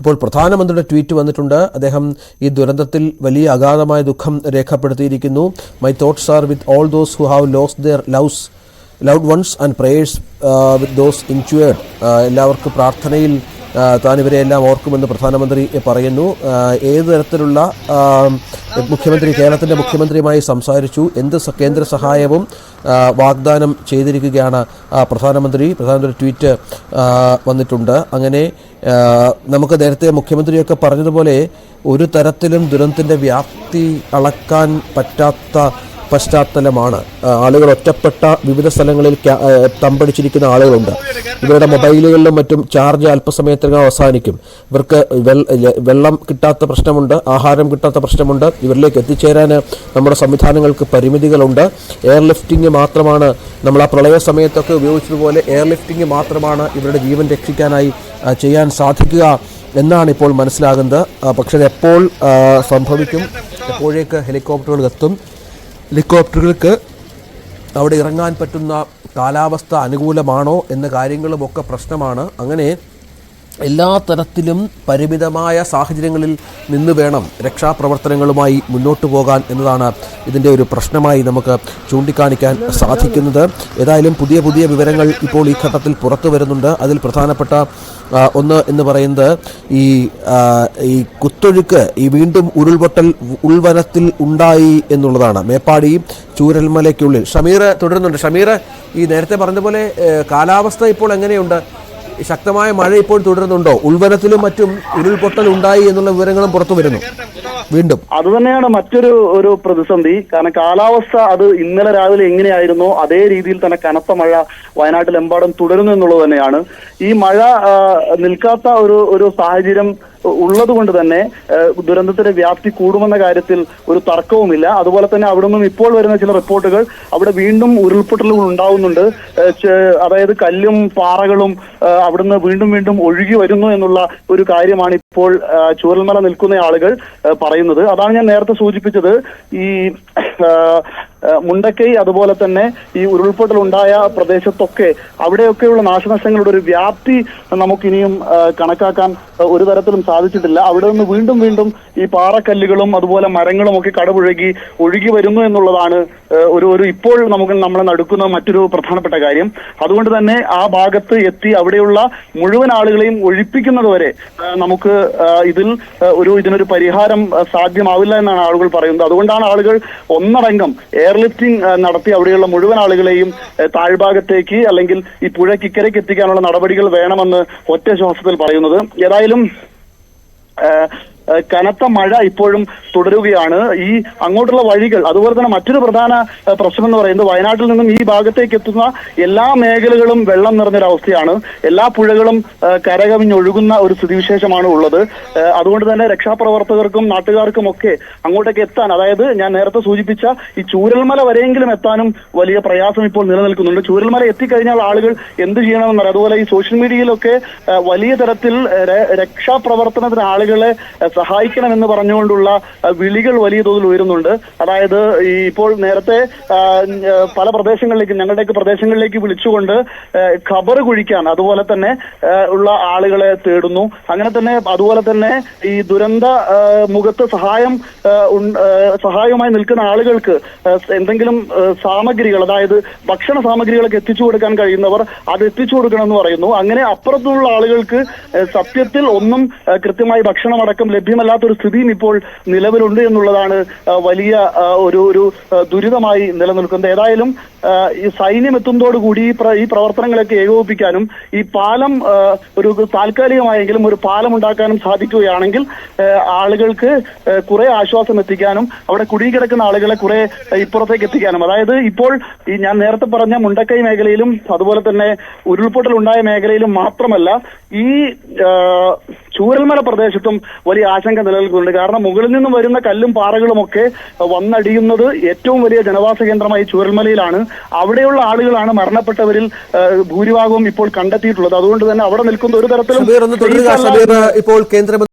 ഇപ്പോൾ പ്രധാനമന്ത്രിയുടെ ട്വീറ്റ് വന്നിട്ടുണ്ട്. അദ്ദേഹം ഈ ദുരന്തത്തിൽ വലിയ അഗാധമായ ദുഃഖം രേഖപ്പെടുത്തിയിരിക്കുന്നു. My thoughts are with all those who have lost their loves loved ones and prayers with those injured എല്ലാവർക്കും പ്രാർത്ഥനയിൽ താൻ ഇവരെ എല്ലാം ഓർക്കുമെന്ന് പ്രധാനമന്ത്രി പറയുന്നു. ഏത് തരത്തിലുള്ള മുഖ്യമന്ത്രി കേരളത്തിന്റെ മുഖ്യമന്ത്രിയുമായി സംസാരിച്ചു? എന്ത് കേന്ദ്ര സഹായവും വാഗ്ദാനം ചെയ്തിരിക്കുകയാണ് പ്രധാനമന്ത്രി? പ്രധാനമന്ത്രി ട്വീറ്റ് വന്നിട്ടുണ്ട്. അങ്ങനെ നമുക്ക് നേരത്തെ മുഖ്യമന്ത്രിയൊക്കെ പറഞ്ഞതുപോലെ ഒരു തരത്തിലും ദുരന്തത്തിന്റെ വ്യാപ്തി അളക്കാൻ പറ്റാത്ത പശ്ചാത്തലമാണ്. ആളുകൾ ഒറ്റപ്പെട്ട വിവിധ സ്ഥലങ്ങളിൽ തമ്പടിച്ചിരിക്കുന്ന ആളുകളുണ്ട്. ഇവരുടെ മൊബൈലുകളിലും മറ്റും ചാർജ് അല്പസമയത്തിനകം അവസാനിക്കും. ഇവർക്ക് വെള്ളം കിട്ടാത്ത പ്രശ്നമുണ്ട് ആഹാരം കിട്ടാത്ത പ്രശ്നമുണ്ട്. ഇവരിലേക്ക് എത്തിച്ചേരാൻ നമ്മുടെ സംവിധാനങ്ങൾക്ക് പരിമിതികളുണ്ട്. എയർ ലിഫ്റ്റിംഗ് മാത്രമാണ് നമ്മൾ ആ പ്രളയ സമയത്തൊക്കെ ഉപയോഗിച്ചതുപോലെ എയർ ലിഫ്റ്റിംഗ് മാത്രമാണ് ഇവരുടെ ജീവൻ രക്ഷിക്കാനായി ചെയ്യാൻ സാധിക്കുക എന്നാണ് ഇപ്പോൾ മനസ്സിലാകുന്നത് പക്ഷേ എപ്പോൾ സംഭവിക്കും? എപ്പോഴേക്ക് ഹെലികോപ്റ്ററുകൾ എത്തും? ഹെലികോപ്റ്ററുകൾക്ക് അവിടെ ഇറങ്ങാൻ പറ്റുന്ന കാലാവസ്ഥ അനുകൂലമാണോ എന്ന കാര്യങ്ങളുമൊക്കെ പ്രശ്നമാണ്. അങ്ങനെ എല്ലാ തരത്തിലും പരിമിതമായ സാഹചര്യങ്ങളിൽ നിന്ന് വേണം രക്ഷാപ്രവർത്തനങ്ങളുമായി മുന്നോട്ട് പോകാൻ എന്നതാണ് ഇതിന്റെ ഒരു പ്രശ്നമായി നമുക്ക് ചൂണ്ടിക്കാണിക്കാൻ സാധിക്കുന്നത്. ഏതായാലും പുതിയ പുതിയ വിവരങ്ങൾ ഇപ്പോൾ ഈ ഘട്ടത്തിൽ പുറത്തു വരുന്നുണ്ട്. അതിൽ പ്രധാനപ്പെട്ട ഒന്ന് എന്ന് പറയുന്നത് ഈ ഈ കുത്തൊഴുക്ക് ഈ വീണ്ടും ഉരുൾപൊട്ടൽ ഉൾവനത്തിൽ ഉണ്ടായി എന്നുള്ളതാണ്. മേപ്പാടി ചൂരൽമലയ്ക്കുള്ളിൽ. ഷമീർ തുടരുന്നുണ്ട്. ഷമീർ ഈ നേരത്തെ പറഞ്ഞതുപോലെ കാലാവസ്ഥ ഇപ്പോൾ എങ്ങനെയുണ്ട്? ശക്തമായ മഴ ഇപ്പോൾ തുടരുന്നുണ്ടോ? ഉൾവനത്തിലും മറ്റും ഉരുൾപൊട്ടൽ ഉണ്ടായി എന്നുള്ള വിവരങ്ങളും പുറത്തു വരുന്നു. വീണ്ടും. അത് തന്നെയാണ് മറ്റൊരു ഒരു പ്രതിസന്ധി. കാരണം കാലാവസ്ഥ അത് ഇന്നലെ രാവിലെ എങ്ങനെയായിരുന്നോ അതേ രീതിയിൽ തന്നെ കനത്ത മഴ വയനാട്ടിലെമ്പാടും തുടരുന്നു എന്നുള്ളത് തന്നെയാണ്. ഈ മഴ നിൽക്കാത്ത ഒരു ഒരു സാഹചര്യം ഉള്ളത് കൊണ്ട് തന്നെ ദുരന്തത്തിന്റെ വ്യാപ്തി കൂടുമെന്ന കാര്യത്തിൽ ഒരു തർക്കവുമില്ല. അതുപോലെ തന്നെ അവിടെ നിന്നും ഇപ്പോൾ വരുന്ന ചില റിപ്പോർട്ടുകൾ അവിടെ വീണ്ടും ഉരുൾപൊട്ടലുകൾ ഉണ്ടാവുന്നുണ്ട്. അതായത് കല്ലും പാറകളും അവിടുന്ന് വീണ്ടും വീണ്ടും ഒഴുകി വരുന്നു എന്നുള്ള ഒരു കാര്യമാണ് ഇപ്പോൾ ചൂരൽമല നിൽക്കുന്ന ആളുകൾ പറയുന്നത്. അതാണ് ഞാൻ നേരത്തെ സൂചിപ്പിച്ചത്. ഈ മുണ്ടക്കൈ അതുപോലെ തന്നെ ഈ ഉരുൾപൊട്ടൽ ഉണ്ടായ പ്രദേശത്തൊക്കെ അവിടെയൊക്കെയുള്ള നാശനഷ്ടങ്ങളുടെ ഒരു വ്യാപ്തി നമുക്കിനിയും കണക്കാക്കാൻ ഒരു തരത്തിലും സാധിച്ചിട്ടില്ല. അവിടെ നിന്ന് വീണ്ടും വീണ്ടും ഈ പാറക്കല്ലുകളും അതുപോലെ മരങ്ങളും ഒക്കെ കടപുഴകി ഒഴുകി വരുന്നു എന്നുള്ളതാണ് ഒരു ഒരു ഇപ്പോൾ നമുക്ക് നമ്മളെ നടക്കുന്ന മറ്റൊരു പ്രധാനപ്പെട്ട കാര്യം. അതുകൊണ്ട് തന്നെ ആ ഭാഗത്ത് എത്തി അവിടെയുള്ള മുഴുവൻ ആളുകളെയും ഒഴിപ്പിക്കുന്നത് വരെ നമുക്ക് ഇതിൽ ഒരു ഇതിനൊരു പരിഹാരം സാധ്യമാവില്ല എന്നാണ് ആളുകൾ പറയുന്നത്. അതുകൊണ്ടാണ് ആളുകൾ ഒന്നടങ്കം എയർലിഫ്റ്റിംഗ് നടത്തി അവിടെയുള്ള മുഴുവൻ ആളുകളെയും താഴ്ഭാഗത്തേക്ക് അല്ലെങ്കിൽ ഈ പുഴയ്ക്ക് ഇക്കരയ്ക്ക് എത്തിക്കാനുള്ള നടപടികൾ വേണമെന്ന് ഒറ്റ ശ്വാസത്തിൽ പറയുന്നത്. ഏതായാലും കനത്ത മഴ ഇപ്പോഴും തുടരുകയാണ്. ഈ അങ്ങോട്ടുള്ള വഴികൾ അതുപോലെ തന്നെ മറ്റൊരു പ്രധാന പ്രശ്നം എന്ന് പറയുന്നത് വയനാട്ടിൽ നിന്നും ഈ ഭാഗത്തേക്ക് എത്തുന്ന എല്ലാ മേഖലകളും വെള്ളം നിറഞ്ഞൊരവസ്ഥയാണ്. എല്ലാ പുഴകളും കരകവിഞ്ഞൊഴുകുന്ന ഒരു സ്ഥിതിവിശേഷമാണ് ഉള്ളത്. അതുകൊണ്ട് തന്നെ രക്ഷാപ്രവർത്തകർക്കും നാട്ടുകാർക്കും ഒക്കെ അങ്ങോട്ടേക്ക് എത്താൻ അതായത് ഞാൻ നേരത്തെ സൂചിപ്പിച്ച ഈ ചൂരൽമല വരെയെങ്കിലും എത്താനും വലിയ പ്രയാസം ഇപ്പോൾ നിലനിൽക്കുന്നുണ്ട്. ചൂരൽമല എത്തിക്കഴിഞ്ഞാൽ ആളുകൾ എന്ത് ചെയ്യണമെന്നറിയാം. അതുപോലെ ഈ സോഷ്യൽ മീഡിയയിലൊക്കെ വലിയ തരത്തിൽ രക്ഷാപ്രവർത്തനത്തിന് ആളുകളെ സഹായിക്കണമെന്ന് പറഞ്ഞുകൊണ്ടുള്ള വിളികൾ വലിയ തോതിൽ ഉയരുന്നുണ്ട്. അതായത് ഈ ഇപ്പോൾ നേരത്തെ പല പ്രദേശങ്ങളിലേക്ക് ഞങ്ങളുടെയൊക്കെ പ്രദേശങ്ങളിലേക്ക് വിളിച്ചുകൊണ്ട് ഖബർ കുഴിക്കാൻ അതുപോലെ തന്നെ ഉള്ള ആളുകളെ തേടുന്നു. അങ്ങനെ തന്നെ അതുപോലെ തന്നെ ഈ ദുരന്ത മുഖത്ത് സഹായം സഹായവുമായി നിൽക്കുന്ന ആളുകൾക്ക് എന്തെങ്കിലും സാമഗ്രികൾ അതായത് ഭക്ഷണ സാമഗ്രികളൊക്കെ എത്തിച്ചു കൊടുക്കാൻ കഴിയുന്നവർ അത് എത്തിച്ചു കൊടുക്കണമെന്ന് പറയുന്നു. അങ്ങനെ അപ്പുറത്തുള്ള ആളുകൾക്ക് സത്യത്തിൽ ഒന്നും കൃത്യമായി ഭക്ഷണമടക്കം ലഭ്യമല്ലാത്തൊരു സ്ഥിതിയും ഇപ്പോൾ നിലവിലുണ്ട് എന്നുള്ളതാണ് വലിയ ഒരു ഒരു ദുരിതമായി നിലനിൽക്കുന്നത്. ഏതായാലും ഈ സൈന്യം എത്തുന്നതോടുകൂടി ഈ പ്ര- ഈ പ്രവർത്തനങ്ങളൊക്കെ ഏകോപിപ്പിക്കാനും ഈ പാലം ഒരു താൽക്കാലികമായെങ്കിലും ഒരു പാലം ഉണ്ടാക്കാനും സാധിക്കുകയാണെങ്കിൽ ആളുകൾക്ക് കുറെ ആശ്വാസം എത്തിക്കാനും അവിടെ കുടുങ്ങിക്കിടക്കുന്ന ആളുകളെ കുറെ ഇപ്പുറത്തേക്ക് എത്തിക്കാനും. അതായത് ഇപ്പോൾ ഈ ഞാൻ നേരത്തെ പറഞ്ഞ മുണ്ടക്കൈ മേഖലയിലും അതുപോലെ തന്നെ ഉരുൾപൊട്ടൽ ഉണ്ടായ മേഖലയിലും മാത്രമല്ല ഈ ചൂരൽമല പ്രദേശത്തും വലിയ ആശങ്ക നിലനിൽക്കുന്നുണ്ട്. കാരണം മുകളിൽ നിന്നും വരുന്ന കല്ലും പാറകളും ഒക്കെ വന്നടിയുന്നത് ഏറ്റവും വലിയ ജനവാസ കേന്ദ്രമായി ചൂരൽമലയിലാണ്. അവിടെയുള്ള ആളുകളാണ് മരണപ്പെട്ടവരിൽ ഭൂരിഭാഗവും ഇപ്പോൾ കണ്ടെത്തിയിട്ടുള്ളത്. അതുകൊണ്ട് തന്നെ അവിടെ നിൽക്കുന്ന ഒരു തരത്തിലും ഇപ്പോൾ കേന്ദ്രമന്ത്രി